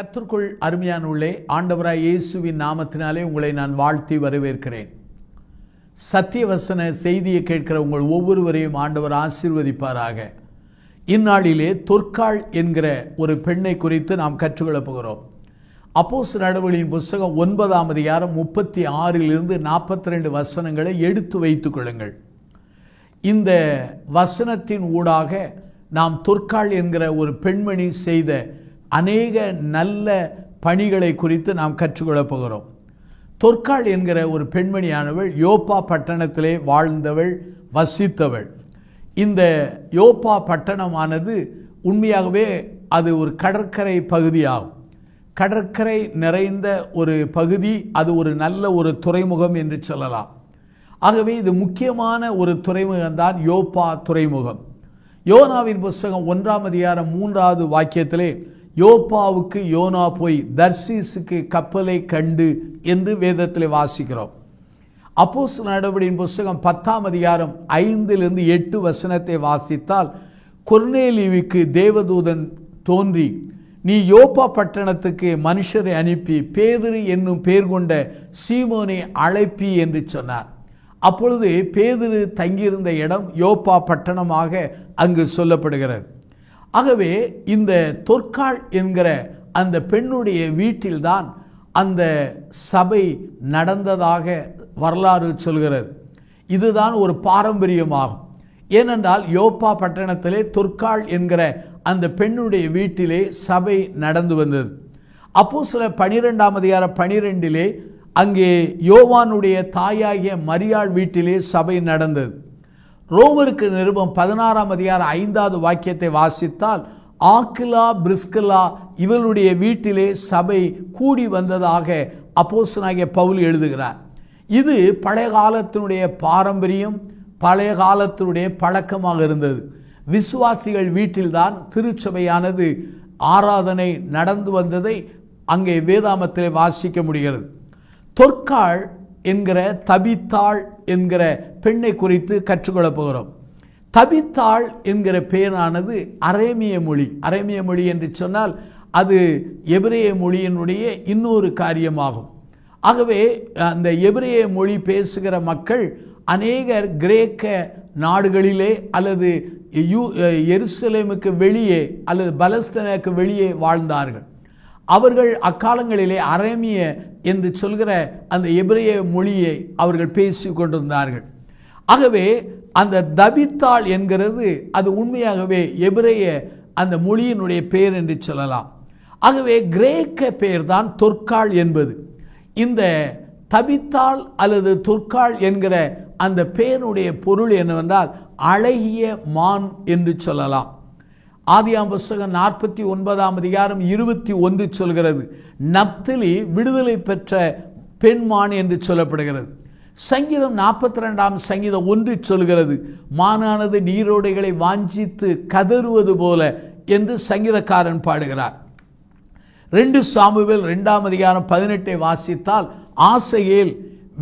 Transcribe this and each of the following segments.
கர்த்தருக்குள் அருமையான உள்ளே ஆண்டவராய் இயேசுவின் நாமத்தினாலே உங்களை நான் வாழ்த்தி வரவேற்கிறேன். சத்தியவசன செய்தியை கேட்கிற உங்கள் ஒவ்வொருவரையும் ஆண்டவர் ஆசீர்வதிப்பாராக. இந்நாளிலே தொற்காள் என்கிற ஒரு பெண்ணை குறித்து நாம் கற்றுக்கொள்ளப் போகிறோம். அப்போஸ் நடவடிக்கையின் புஸ்தகம் ஒன்பதாம் அதிகாரம் முப்பத்தி ஆறிலிருந்து நாற்பத்தி ரெண்டு வசனங்களை எடுத்து வைத்துக் கொள்ளுங்கள். இந்த வசனத்தின் ஊடாக நாம் தொற்காள் என்கிற ஒரு பெண்மணி செய்த அநேக நல்ல பணிகளை குறித்து நாம் கற்றுக்கொள்ளப் போகிறோம். தொற்காள் என்கிற ஒரு பெண்மணியானவள் யோப்பா பட்டணத்திலே வாழ்ந்தவள் வசித்தவள். இந்த யோப்பா பட்டணமானது உண்மையாகவே அது ஒரு கடற்கரை பகுதியாகும். கடற்கரை நிறைந்த ஒரு பகுதி அது ஒரு நல்ல ஒரு துறைமுகம் என்று சொல்லலாம். ஆகவே இது முக்கியமான ஒரு துறைமுகம்தான் யோப்பா துறைமுகம். யோனாவின் புஸ்தகம் ஒன்றாம் அதிகாரம் மூன்றாவது வாக்கியத்திலே யோப்பாவுக்கு யோனா போய் தர்சீஸுக்கு கப்பலை கண்டு என்று வேதத்தில் வாசிக்கிறோம். அப்போஸ் நடவடிக்கையின் புஸ்தகம் பத்தாம் அதிகாரம் ஐந்திலிருந்து எட்டு வசனத்தை வாசித்தால் கொர்னேலியுவுக்கு தேவதூதன் தோன்றி நீ யோப்பா பட்டணத்துக்கு மனுஷரை அனுப்பி பேதுரு என்னும் பேர் கொண்ட சீமோனை அழைப்பி என்று சொன்னார். அப்பொழுது பேதுரு தங்கியிருந்த இடம் யோப்பா பட்டணமாக அங்கு சொல்லப்படுகிறது. ஆகவே இந்த தொற்காள் என்கிற அந்த பெண்ணுடைய வீட்டில்தான் அந்த சபை நடந்ததாக வரலாறு சொல்கிறது. இதுதான் ஒரு பாரம்பரியமாகும். ஏனென்றால் யோப்பா பட்டணத்திலே தொற்காள் என்கிற அந்த பெண்ணுடைய வீட்டிலே சபை நடந்து வந்தது. அப்போ சில பனிரெண்டாம் அதிகார பனிரெண்டிலே அங்கே யோவானுடைய தாயாகிய மரியாள் வீட்டிலே சபை நடந்தது. ரோமருக்கு நிருபம் பதினாறாம் அதிகாரம் ஐந்தாவது வாக்கியத்தை வாசித்தால் ஆக்கிலா பிரிஸ்கிலா இவளுடைய வீட்டிலே சபை கூடி வந்ததாக அப்போசனாகிய பவுல் எழுதுகிறார். இது பழைய காலத்தினுடைய பாரம்பரியம் பழைய காலத்தினுடைய பழக்கமாக இருந்தது. விசுவாசிகள் வீட்டில்தான் திருச்சபையானது ஆராதனை நடந்து வந்ததை அங்கே வேதாமத்தில் வாசிக்க முடிகிறது. தொற்கால் என்கிற தபித்தாள் என்கிற பெண்ணை குறித்து கற்றுக்கொள்ளப் போகிறோம். தபித்தாள் என்கிற பெயரானது அரேமிய மொழி. அரேமிய மொழி என்று சொன்னால் அது எபிரேய மொழியினுடைய இன்னொரு காரியமாகும். ஆகவே அந்த எபிரேய மொழி பேசுகிற மக்கள் அநேகர் கிரேக்க நாடுகளிலே அல்லது யூ எருசலேமுக்கு வெளியே அல்லது பலஸ்தனுக்கு வெளியே வாழ்ந்தார்கள். அவர்கள் அக்காலங்களிலே அரேமிய என்று சொல்கிற அந்த எபிரேய மொழியை அவர்கள் பேசி கொண்டிருந்தார்கள். ஆகவே அந்த தபித்தாள் என்கிறது அது உண்மையாகவே எபிரேய அந்த மொழியினுடைய பெயர் என்று சொல்லலாம். ஆகவே கிரேக்க பெயர் தான் தொற்காள் என்பது. இந்த தபித்தாள் அல்லது தொற்காள் என்கிற அந்த பெயருடைய பொருள் என்னவென்றால் அழகிய மான் என்று சொல்லலாம். ஆதியாம் புஸ்தகம் நாற்பத்தி ஒன்பதாம் அதிகாரம் இருபத்தி ஒன்று சொல்கிறது நப்திலி விடுதலை பெற்ற பெண்மான் என்று சொல்லப்படுகிறது. சங்கீதம் நாற்பத்தி ரெண்டாம் சங்கீதம் ஒன்று சொல்கிறது மானானது நீரோடைகளை வாஞ்சித்து கதறுவது போல என்று சங்கீதக்காரன் பாடுகிறார். ரெண்டு சாமுவேல் ரெண்டாம் அதிகாரம் பதினெட்டை வாசித்தால் ஆசையில்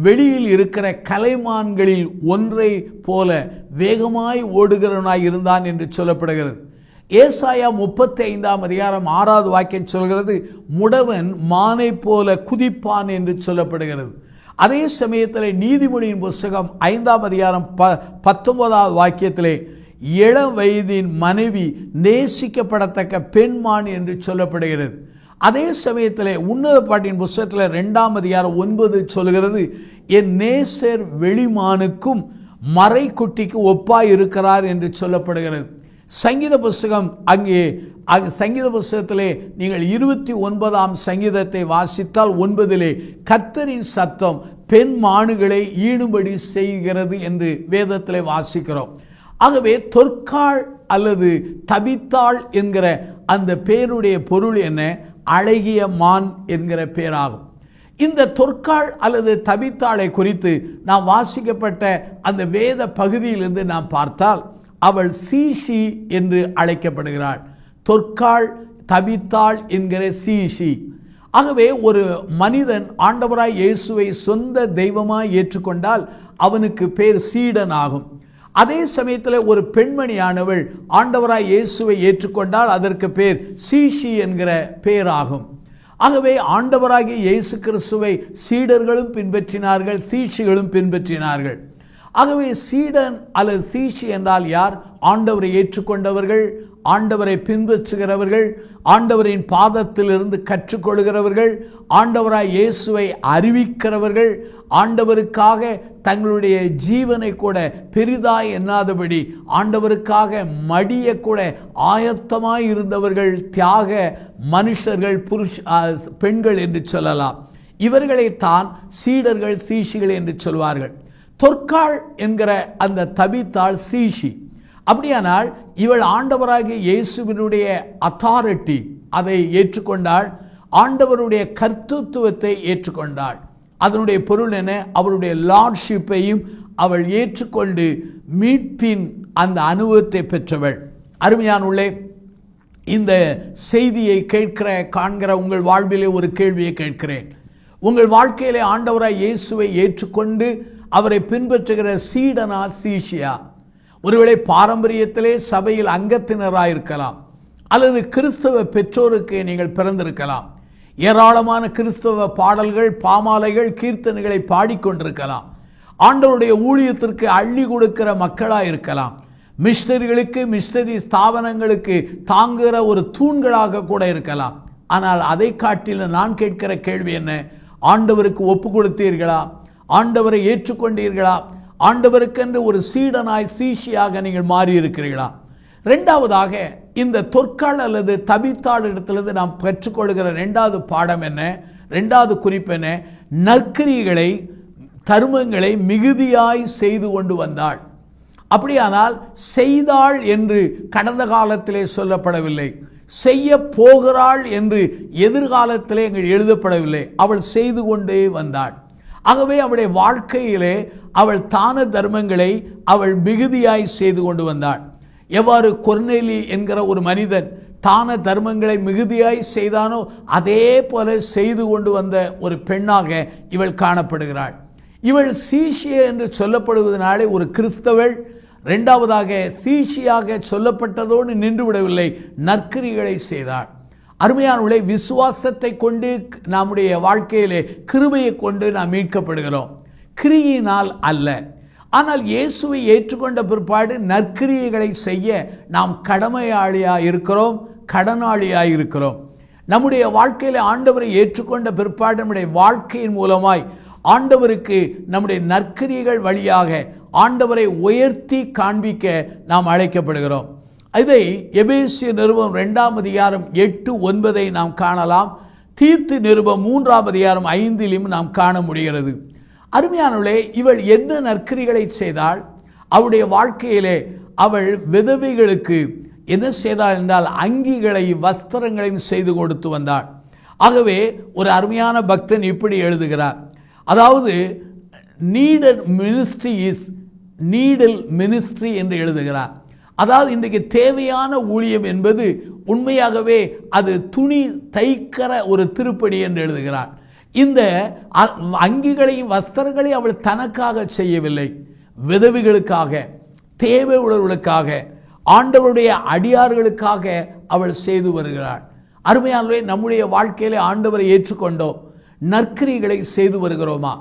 வெளியில் இருக்கிற கலைமான்களில் ஒன்றை போல வேகமாய் ஓடுகிறவனாய் இருந்தான் என்று சொல்லப்படுகிறது. ஏசாயா முப்பத்தி ஐந்தாம் அதிகாரம் ஆறாவது வாக்கியம் சொல்கிறது முடவன் மானை போல குதிப்பான் என்று சொல்லப்படுகிறது. அதே சமயத்தில் நீதிமொழியின் புஸ்தகம் ஐந்தாம் அதிகாரம் ப பத்தொன்பதாவது வாக்கியத்திலே இளம் வயதின் மனைவி நேசிக்கப்படத்தக்க பெண்மான் என்று சொல்லப்படுகிறது. அதே சமயத்தில் உன்னத பாட்டின் புஸ்தகத்தில் ரெண்டாம் அதிகாரம் ஒன்பது சொல்கிறது என் நேசர் வெளிமானுக்கும் மறைக்குட்டிக்கு ஒப்பாய் இருக்கிறார் என்று சொல்லப்படுகிறது. சங்கீத புஸ்தகம் அங்கே சங்கீத புஸ்தகத்திலே நீங்கள் இருபத்தி ஒன்பதாம் சங்கீதத்தை வாசித்தால் ஒன்பதிலே கத்தரின் சத்தம் பெண் மானுகளை ஈடுபடி செய்கிறது என்று வேதத்திலே வாசிக்கிறோம். ஆகவே தொற்காள் அல்லது தபித்தாள் என்கிற அந்த பேருடைய பொருள் என்ன? அழகிய மான் என்கிற பேராகும். இந்த தொற்காள் அல்லது தபித்தாளை குறித்து நாம் வாசிக்கப்பட்ட அந்த வேத பகுதியிலிருந்து நாம் பார்த்தால் அவள் சீஷி என்று அழைக்கப்படுகிறாள். தொற்காள் தவித்தாள் என்கிற சீஷி. ஆகவே ஒரு மனிதன் ஆண்டவராய் இயேசுவை சொந்த தெய்வமாய் ஏற்றுக்கொண்டால் அவனுக்கு பேர் சீடன் ஆகும். அதே சமயத்தில் ஒரு பெண்மணியானவள் ஆண்டவராய் இயேசுவை ஏற்றுக்கொண்டால் அதற்கு பேர் சீஷி என்கிற பேராகும். ஆகவே ஆண்டவராகிய இயேசு கிறிஸ்துவை சீடர்களும் பின்பற்றினார்கள் சீஷிகளும் பின்பற்றினார்கள். ஆகவே சீடன் அல்லது சீஷி என்றால் யார்? ஆண்டவரை ஏற்றுக்கொண்டவர்கள் ஆண்டவரை பின்பற்றுகிறவர்கள் ஆண்டவரின் பாதத்திலிருந்து கற்றுக்கொள்கிறவர்கள் ஆண்டவராய் இயேசுவை அறிவிக்கிறவர்கள் ஆண்டவருக்காக தங்களுடைய ஜீவனை கூட பெரிதாய் எண்ணாதபடி ஆண்டவருக்காக மடிய கூட ஆயத்தமாய் இருந்தவர்கள் தியாக மனுஷர்கள் புருஷ பெண்கள் என்று சொல்லலாம். இவர்களைத்தான் சீடர்கள் சீஷிகள் என்று சொல்வார்கள். தொற்காள் என்கிற அந்த தபித்தாள் சீஷி. அப்படியானால் இவள் ஆண்டவராகிய இயேசுவினுடைய அத்தாரிட்டி அதை ஏற்றுக்கொண்டாள் ஆண்டவருடைய கர்த்தத்துவத்தை ஏற்றுக்கொண்டாள். அதனுடைய பொருள் என்ன? அவருடைய லார்ட்ஷிப்பையும் அவள் ஏற்றுக்கொண்டு மீட்பின் அந்த அனுபவத்தை பெற்றவள். அருமையான உள்ளே இந்த செய்தியை கேட்கிற காண்கிற உங்கள் வாழ்விலே ஒரு கேள்வியை கேட்கிறேன். உங்கள் வாழ்க்கையிலே ஆண்டவராய் இயேசுவை ஏற்றுக்கொண்டு அவரை பின்பற்றுகிற சீடனா சீஷியா ஒருவேளை பாரம்பரியத்திலே சபையில் அங்கத்தினராயிருக்கலாம் அல்லது கிறிஸ்தவ பெற்றோருக்கு நீங்கள் பிறந்திருக்கலாம். ஏராளமான கிறிஸ்தவ பாடல்கள் பாமாலைகள் கீர்த்தனைகளை பாடிக்கொண்டிருக்கலாம். ஆண்டவருடைய ஊழியத்திற்கு அள்ளி கொடுக்கிற மக்களாக இருக்கலாம் மிஷினரிகளுக்கு மிஷினரி ஸ்தாபனங்களுக்கு தாங்குகிற ஒரு தூண்களாக கூட இருக்கலாம். ஆனால் அதை காட்டிலும் நான் கேட்கிற கேள்வி என்ன? ஆண்டவருக்கு ஒப்பு கொடுத்தீர்களா? ஆண்டவரை ஏற்றுக்கொண்டீர்களா? ஆண்டவருக்கென்று ஒரு சீடனாய் சீஷியாக நீங்கள் மாறி இருக்கிறீர்களா ரெண்டாவதாக இந்த தொற்கால் அல்லது தபித்தாள் இடத்திலிருந்து நாம் பெற்றுக்கொள்கிற ரெண்டாவது பாடம் என்ன? ரெண்டாவது குறிப்பு என்ன? நற்கிரிகளை தருமங்களை மிகுதியாய் செய்து கொண்டு வந்தாள். அப்படியானால் செய்தாள் என்று கடந்த காலத்திலே சொல்லப்படவில்லை. செய்ய போகிறாள் என்று எதிர்காலத்திலே எங்கள் எழுதப்படவில்லை. அவள் செய்து கொண்டே வந்தாள். ஆகவே அவளுடைய வாழ்க்கையிலே அவள் தான தர்மங்களை அவள் மிகுதியாய் செய்து கொண்டு வந்தாள். எவ்வாறு கொர்நேலி என்கிற ஒரு மனிதன் தான தர்மங்களை மிகுதியாய் செய்தானோ அதே போல செய்து கொண்டு வந்த ஒரு பெண்ணாக இவள் காணப்படுகிறாள். இவள் சீஷிய என்று சொல்லப்படுவதனாலே ஒரு கிறிஸ்தவள் ரெண்டாவதாக சீஷியாக சொல்லப்பட்டதோடு நின்று விடவில்லை நற்கிரிகளை செய்தாள். அருமையானவர்களே விசுவாசத்தை கொண்டு நம்முடைய வாழ்க்கையிலே கிருபையை கொண்டு நாம் மீட்கப்படுகிறோம். கிரியினால் அல்ல. ஆனால் இயேசுவை ஏற்றுக்கொண்ட பிற்பாடு நற்கிரியைகளை செய்ய நாம் கடமையாளியாக இருக்கிறோம் கடனாளியாக இருக்கிறோம். நம்முடைய வாழ்க்கையில் ஆண்டவரை ஏற்றுக்கொண்ட பிற்பாடு நம்முடைய வாழ்க்கையின் மூலமாய் ஆண்டவருக்கு நம்முடைய நற்கிரியைகள் வழியாக ஆண்டவரை உயர்த்தி காண்பிக்க நாம் அழைக்கப்படுகிறோம். இதை எபேசிய நிருபம் ரெண்டாம் அதிகாரம் எட்டு ஒன்பதை நாம் காணலாம். தீர்த்து நிருபம் மூன்றாம் அதிகாரம் ஐந்திலும் நாம் காண முடிகிறது. அருமையானவளே இவள் என்ன நற்கிரிகளை செய்தால் அவளுடைய வாழ்க்கையிலே அவள் விதவைகளுக்கு என்ன செய்தாள் என்றால் அங்கிகளையும் வஸ்திரங்களையும் செய்து கொடுத்து வந்தாள். ஆகவே ஒரு அருமையான பக்தன் இப்படி எழுதுகிறார். அதாவது needle ministry is needle ministry என்று எழுதுகிறார். அதாவது இன்றைக்கு தேவையான ஊழியம் என்பது உண்மையாகவே அது துணி தைக்கிற ஒரு திருப்பணி என்று எழுதுகிறார். இந்த அங்கிகளையும் வஸ்திரங்களையும் அவள் தனக்காக செய்யவில்லை. விதவிகளுக்காக தேவை உள்ளவர்களுக்காக ஆண்டவருடைய அடியார்களுக்காக அவள் செய்து வருகிறாள். அருமையாகவே நம்முடைய வாழ்க்கையிலே ஆண்டவரை ஏற்றுக்கொண்டோம். நற்கிரிகளை செய்து வருகிறோமா?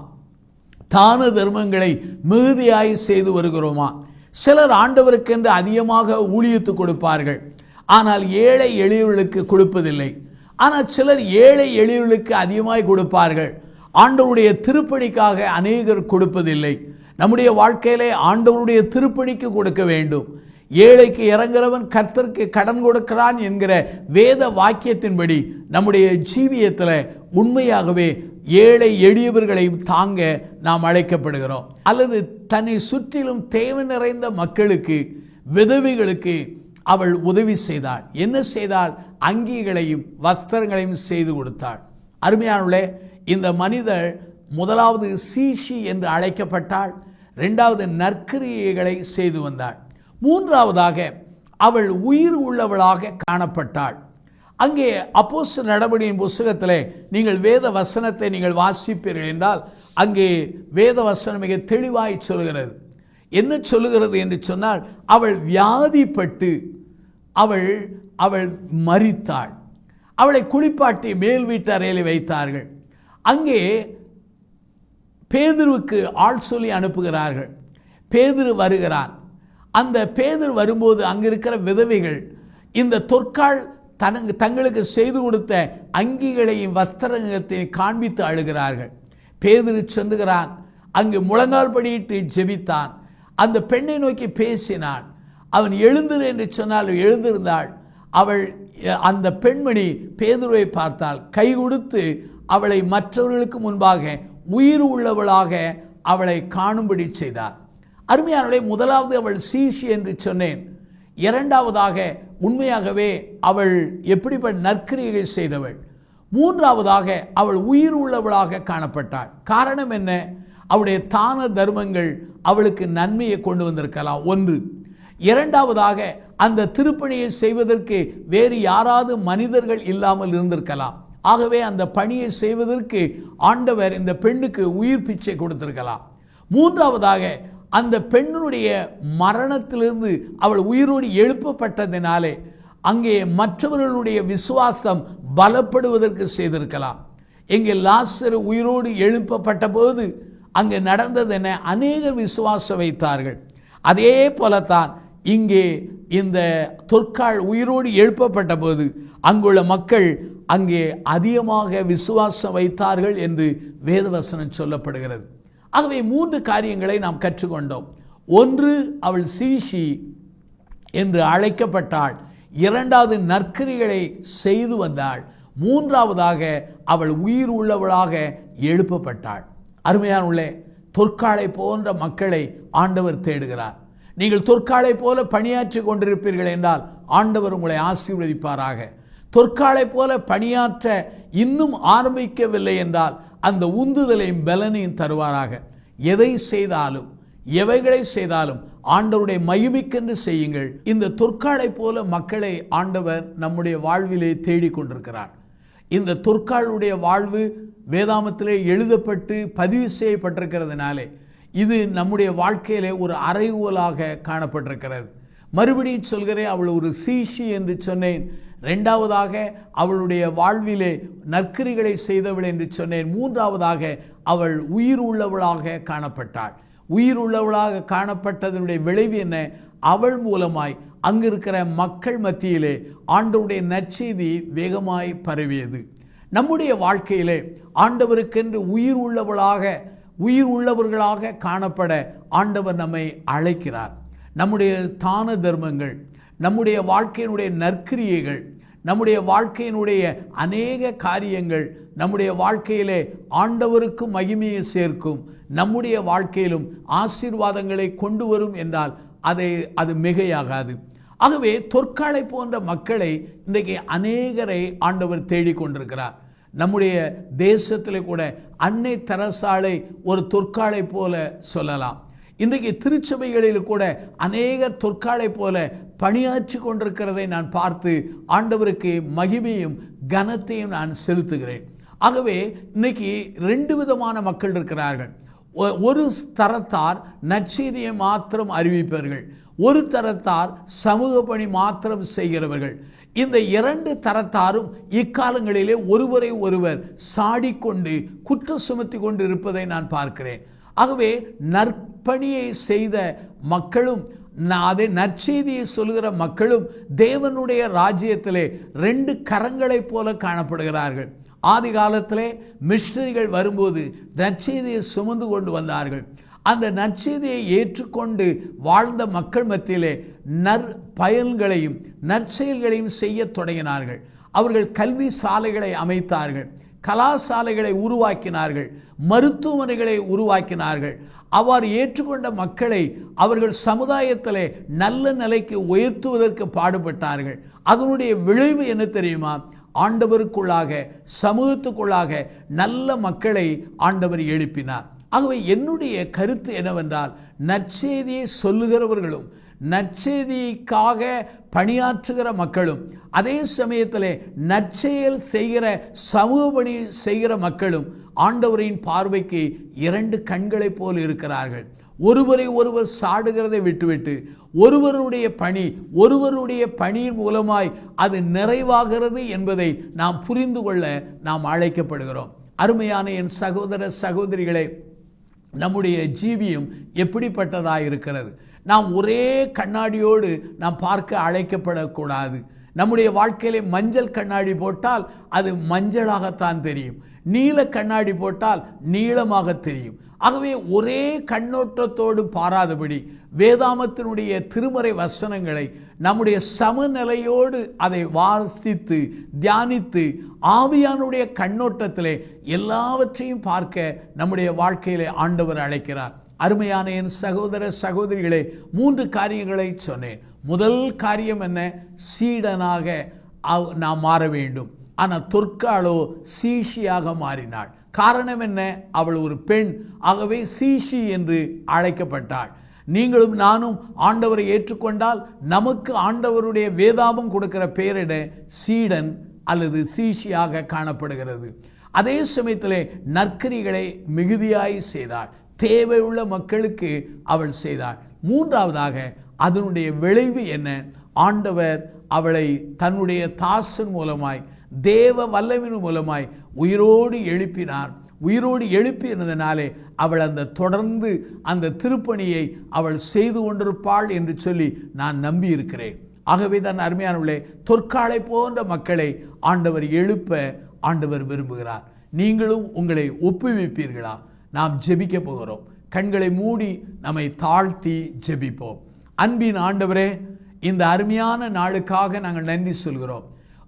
தான தர்மங்களை மிகுதியாய் செய்து வருகிறோமா? சிலர் ஆண்டவருக்கென்று அதிகமாக ஊழியத்து கொடுப்பார்கள். ஆனால் ஏழை எளியவர்களுக்கு கொடுப்பதில்லை. ஆனால் சிலர் ஏழை எளியவர்களுக்கு அதிகமாய் கொடுப்பார்கள். ஆண்டவருடைய திருப்பணிக்காக அநேகர் கொடுப்பதில்லை. நம்முடைய வாழ்க்கையிலே ஆண்டவருடைய திருப்பணிக்கு கொடுக்க வேண்டும். ஏழைக்கு இறங்குறவன் கர்த்தருக்கு கடன் கொடுக்கிறான் என்கிற வேத வாக்கியத்தின்படி நம்முடைய ஜீவியத்தில் உண்மையாகவே ஏழை எளியவர்களை தாங்க நாம் அழைக்கப்படுகிறோம். அல்லது தன்னை சுற்றிலும் தேவை நிறைந்த மக்களுக்கு விதவைகளுக்கு அவள் உதவி செய்தாள். என்ன செய்தால் அங்கிகளையும் வஸ்திரங்களையும் செய்து கொடுத்தாள். அருமையானுள்ளே இந்த மனிதர் முதலாவது சீஷி என்று அழைக்கப்பட்டாள். ரெண்டாவது நற்கிரியைகளை செய்து வந்தாள். மூன்றாவதாக அவள் உயிர் உள்ளவளாக காணப்பட்டாள். அங்கே அப்போஸ் நடவடிக்கையின் புஸ்தகத்தில் நீங்கள் வேத வசனத்தை நீங்கள் வாசிப்பீர்கள் என்றால் அங்கே வேத வசனம் மிக தெளிவாய் சொல்கிறது. என்ன சொல்லுகிறது என்று சொன்னால் அவள் வியாதிப்பட்டு அவள் அவள் மறித்தாள் அவளை குளிப்பாட்டி மேல் வீட்டு அறையில் வைத்தார்கள். அங்கே பேதுருவுக்கு ஆள் சொல்லி அனுப்புகிறார்கள். பேதுரு வருகிறான். அந்த பேதுரு வரும்போது அங்கே இருக்கிற விதவைகள் இந்த தொற்கால் தனக்கு தங்களுக்கு செய்து கொடுத்த அங்கிகளையும் வஸ்திரங்கத்தையும் காண்பித்து அழுகிறார்கள். பேதிரு சென்றுகிறான். அங்கு முழங்கால் படியிட்டு ஜெபித்தான். அந்த பெண்ணை நோக்கி பேசினான் அவன் எழுந்திரு என்று சொன்னால் எழுந்திருந்தாள். அவள் அந்த பெண்மணி பேதுருவை பார்த்தாள். கை கொடுத்து அவளை மற்றவர்களுக்கு முன்பாக உயிர் உள்ளவளாக அவளை காணும்படி செய்தார். அருமையானவளை முதலாவது அவள் சீசி என்று சொன்னேன். இரண்டாவதாக உண்மையாகவே அவள் எப்படிப்பட்ட நற்கிரியைகள் செய்தவள். மூன்றாவதாக அவள் உயிர் உள்ளவளாக காணப்பட்டாள். காரணம் என்ன? அவளுடைய தான தர்மங்கள் அவளுக்கு நன்மையை கொண்டு வந்திருக்கலாம். ஒன்று இரண்டாவதாக அந்த திருப்பணியை செய்வதற்கு வேறு யாராவது மனிதர்கள் இல்லாமல் இருந்திருக்கலாம். ஆகவே அந்த பணியை செய்வதற்கு ஆண்டவர் இந்த பெண்ணுக்கு உயிர் பிச்சை கொடுத்திருக்கலாம். மூன்றாவதாக அந்த பெண்ணுடைய மரணத்திலிருந்து அவள் உயிரோடு எழுப்பப்பட்டதினாலே அங்கே மற்றவர்களுடைய விசுவாசம் பலப்படுவதற்கு செய்திருக்கலாம். எங்கே லாசர் உயிரோடு எழுப்பப்பட்ட போது அங்கே நடந்தது என அநேகர் விசுவாசம் வைத்தார்கள். அதே போலத்தான் இங்கே இந்த தொற்கால் உயிரோடு எழுப்பப்பட்ட போது அங்குள்ள மக்கள் அங்கே அதிகமாக விசுவாசம் வைத்தார்கள் என்று வேதவசனம் சொல்லப்படுகிறது. ஆகவே மூன்று காரியங்களை நாம் கற்றுக்கொண்டோம். ஒன்று அவள் சீஷி என்று அழைக்கப்பட்டாள். இரண்டாவது நற்கரிகளை செய்து வந்தாள். மூன்றாவதாக அவள் உயிர் உள்ளவளாக எழுப்பப்பட்டாள். அருமையான உள்ளே தொற்காலை போன்ற மக்களை ஆண்டவர் தேடுகிறார். நீங்கள் தொற்காலை போல பணியாற்றி கொண்டிருப்பீர்கள் என்றால் ஆண்டவர் உங்களை ஆசீர்வதிப்பாராக. தொற்காலை போல பணியாற்ற இன்னும் ஆரம்பிக்கவில்லை என்றால் அந்த உந்துதலையும் பலனையும் தருவாராக. எதை செய்தாலும் எவைகளை செய்தாலும் ஆண்டவருடைய மகிமைக்கென்று செய்யுங்கள். இந்த தொற்காலை போல மக்களை ஆண்டவர் நம்முடைய வாழ்விலே தேடிக் கொண்டிருக்கிறார். இந்த தொற்காலுடைய வாழ்வு வேதாமத்திலே எழுதப்பட்டு பதிவு செய்யப்பட்டிருக்கிறதுனாலே இது நம்முடைய வாழ்க்கையிலே ஒரு அறைகூவலாக காணப்பட்டிருக்கிறது. மறுபடியும் சொல்கிறேன் அவள் ஒரு சீஷி என்று சொன்னேன். ரெண்டாவதாக அவளுடைய வாழ்விலே நற்கரிகளை செய்தவள் என்று சொன்னேன். மூன்றாவதாக அவள் உயிர் உள்ளவளாக காணப்பட்டாள். உயிர் உள்ளவளாக காணப்பட்டதனுடைய விளைவு என்ன? அவள் மூலமாய் அங்கிருக்கிற மக்கள் மத்தியிலே ஆண்டவருடைய நற்செய்தி வேகமாய் பரவியது. நம்முடைய வாழ்க்கையிலே ஆண்டவருக்கென்று உயிர் உள்ளவளாக உயிர் உள்ளவர்களாக காணப்பட ஆண்டவர் நம்மை அழைக்கிறார். நம்முடைய தான தர்மங்கள் நம்முடைய வாழ்க்கையினுடைய நற்கிரியைகள் நம்முடைய வாழ்க்கையினுடைய அநேக காரியங்கள் நம்முடைய வாழ்க்கையிலே ஆண்டவருக்கு மகிமையை சேர்க்கும் நம்முடைய வாழ்க்கையிலும் ஆசீர்வாதங்களை கொண்டு வரும் என்றால் அதை அது மிகையாகாது. ஆகவே தொற்காலை போன்ற மக்களை இன்றைக்கு அநேகரை ஆண்டவர் தேடிக்கொண்டிருக்கிறார் நம்முடைய தேசத்தில் கூட அன்னை தரசாலை ஒரு தொற்காலை போல சொல்லலாம். இன்றைக்கு திருச்சபைகளில் கூட அநேகர் தொற்காலை போல பணியாற்றி கொண்டிருக்கிறதை நான் பார்த்து ஆண்டவருக்கு மகிமையும் கனத்தையும் நான் செலுத்துகிறேன். ஆகவே இன்னைக்கு ரெண்டு விதமான மக்கள் இருக்கிறார்கள். ஒ- ஒரு தரத்தார் நற்செய்தியை மாத்திரம் அறிவிப்பவர்கள் ஒரு தரத்தார் சமூக பணி மாத்திரம் செய்கிறவர்கள். இந்த இரண்டு தரத்தாரும் இக்காலங்களிலே ஒருவரை ஒருவர் சாடிக்கொண்டு குற்றம் சுமத்தி கொண்டு இருப்பதை நான் பார்க்கிறேன். ஆகவே நற்பணியை செய்த மக்களும் அதே நற்செய்தியை சொல்கிற மக்களும் தேவனுடைய ராஜ்யத்திலே ரெண்டு கரங்களைப் போல காணப்படுகிறார்கள். ஆதி காலத்திலே மிஷினரிகள் வரும்போது நற்செய்தியை சுமந்து கொண்டு வந்தார்கள். அந்த நற்செய்தியை ஏற்றுக்கொண்டு வாழ்ந்த மக்கள் மத்தியிலே நற் பயன்களையும் நற்செயல்களையும் செய்யத் தொடங்கினார்கள். அவர்கள் கல்வி சாலைகளை அமைத்தார்கள். கலாசாலைகளை உருவாக்கினார்கள் மருத்துவமனைகளை உருவாக்கினார்கள். அவ்வாறு ஏற்றுக்கொண்ட மக்களை அவர்கள் சமுதாயத்திலே நல்ல நிலைக்கு உயர்த்துவதற்கு பாடுபட்டார்கள். அதனுடைய விளைவு என்ன தெரியுமா? ஆண்டவருக்குள்ளாக சமூகத்துக்குள்ளாக நல்ல மக்களை ஆண்டவர் எழுப்பினார். ஆகவே என்னுடைய கருத்து என்னவென்றால் நற்செய்தியை சொல்லுகிறவர்களும் நற்செய்திக்காக பணியாற்றுகிற மக்களும் அதே சமயத்தில் நற்செயல் செய்கிற சமூக பணி செய்கிற மக்களும் ஆண்டவரின் பார்வைக்கு இரண்டு கண்களைப் போல் இருக்கிறார்கள். ஒருவரை ஒருவர் சாடுகிறதை விட்டுவிட்டு ஒருவருடைய பணி ஒருவருடைய பணியின் மூலமாய் அது நிறைவாகிறது என்பதை நாம் புரிந்து கொள்ள நாம் அழைக்கப்படுகிறோம். அருமையான என் சகோதர சகோதரிகளை நம்முடைய ஜீவியம் எப்படிப்பட்டதாக இருக்கிறது நாம் ஒரே கண்ணாடியோடு நாம் பார்க்க அழைக்கப்படக்கூடாது. நம்முடைய வாழ்க்கையிலே மஞ்சள் கண்ணாடி போட்டால் அது மஞ்சளாகத்தான் தெரியும். நீல கண்ணாடி போட்டால் நீளமாக தெரியும். ஆகவே ஒரே கண்ணோட்டத்தோடு பாராதபடி வேதாமத்தினுடைய திருமறை வசனங்களை நம்முடைய சமநிலையோடு அதை வாசித்து தியானித்து ஆவியானுடைய கண்ணோட்டத்திலே எல்லாவற்றையும் பார்க்க நம்முடைய வாழ்க்கையிலே ஆண்டவர் அழைக்கிறார். அருமையான என் சகோதர சகோதரிகளே மூன்று காரியங்களை சொன்னேன். முதல் காரியம் என்ன? சீடனாக நாம் மாற வேண்டும். ஆனால் தொற்காலோ சீஷியாக மாறினாள். காரணம் என்ன? அவள் ஒரு பெண். ஆகவே சீஷி என்று அழைக்கப்பட்டாள். நீங்களும் நானும் ஆண்டவரை ஏற்றுக்கொண்டால் நமக்கு ஆண்டவருடைய வேதாபம் கொடுக்கிற பெயரிட சீடன் அல்லது சீஷியாக காணப்படுகிறது. அதே சமயத்திலே நற்கரிகளை மிகுதியாய் செய்தாள். தேவையுள்ள மக்களுக்கு அவள் செய்தாள். மூன்றாவதாக அதனுடைய விளைவு என்ன? ஆண்டவர் அவளை தன்னுடைய தாசன் மூலமாய் தேவ வல்லவின் மூலமாய் உயிரோடு எழுப்பினார். உயிரோடு எழுப்பினதினாலே அவள் அந்த தொடர்ந்து அந்த திருப்பணியை அவள் செய்து கொண்டிருப்பாள் என்று சொல்லி நான் நம்பி இருக்கிறேன் ஆகவே தான் அருமையானவர்களே தொற்காலை போன்ற மக்களை ஆண்டவர் எழுப்ப ஆண்டவர் விரும்புகிறார். நீங்களும் உங்களை ஒப்புவிப்பீர்களா? நாம் ஜெபிக்க போகிறோம். கண்களை மூடி நம்மை தாழ்த்தி ஜெபிப்போம். அன்பின் ஆண்டவரே இந்த அருமையான நாளுக்காக நாங்கள் நன்றி சொல்கிறோம்.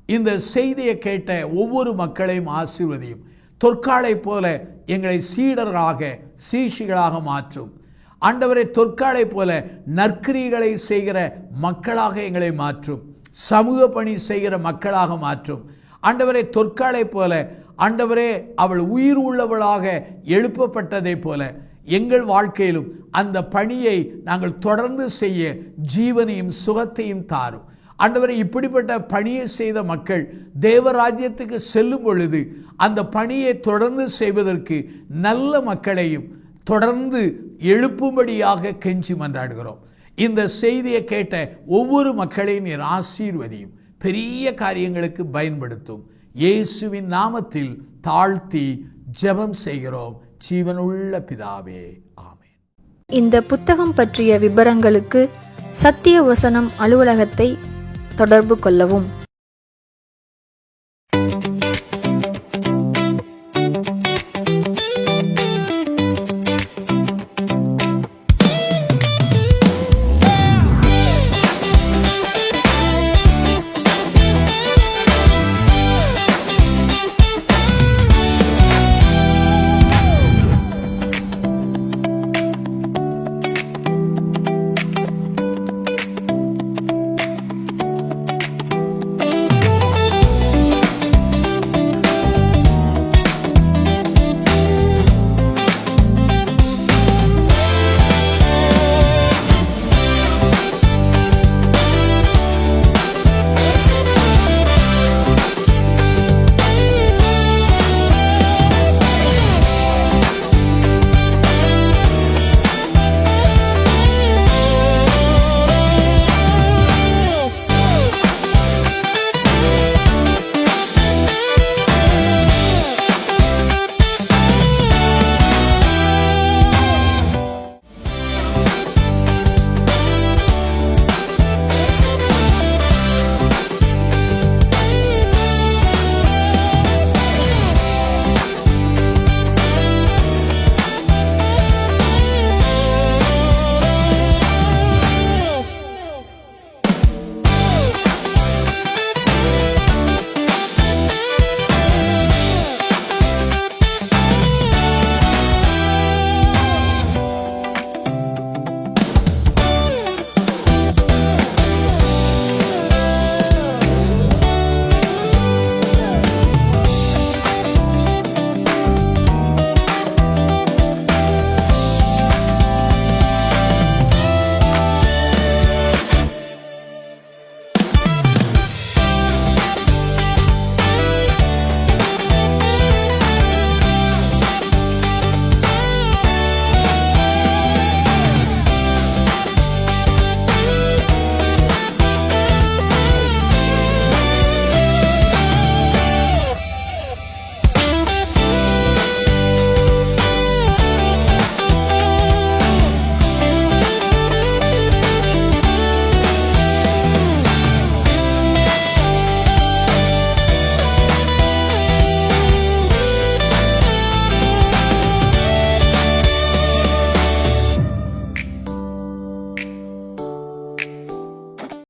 இந்த செய்தியை கேட்ட ஒவ்வொரு மக்களையும் ஆசீர்வதியும். தொற்காலை போல எங்களை சீடர்களாக சீஷிகளாக மாற்றும். ஆண்டவரை தொற்காலை போல நற்கிரிகளை செய்கிற மக்களாக எங்களை மாற்றும். சமூக பணி செய்கிற மக்களாக மாற்றும். ஆண்டவரை தொற்காலை போல ஆண்டவரே அவள் உயிர் உள்ளவளாக எழுப்பப்பட்டதை போல எங்கள் வாழ்க்கையிலும் அந்த பணியை நாங்கள் தொடர்ந்து செய்ய ஜீவனையும் சுகத்தையும் தாரும். ஆண்டவரை இப்படிப்பட்ட பணியை செய்த மக்கள் தேவராஜ்யத்துக்கு செல்லும் பொழுது அந்த பணியை தொடர்ந்து செய்வதற்கு நல்ல மக்களையும் தொடர்ந்து எழுப்பும்படியாக கெஞ்சி மன்றாடுகிறோம். இந்த செய்தியை கேட்ட ஒவ்வொரு மக்களையும் நீர் ஆசீர்வதியும். பெரிய காரியங்களுக்கு பயன்படுத்தும். இயேசுவின் நாமத்தில் தாழ்த்தி ஜெபம் செய்கிறோம். ஜீவனுள்ள பிதாவே ஆமேன். இந்த புத்தகம் பற்றிய விபரங்களுக்கு சத்திய வசனம் அலுவலகத்தை தொடர்பு கொள்ளவும்.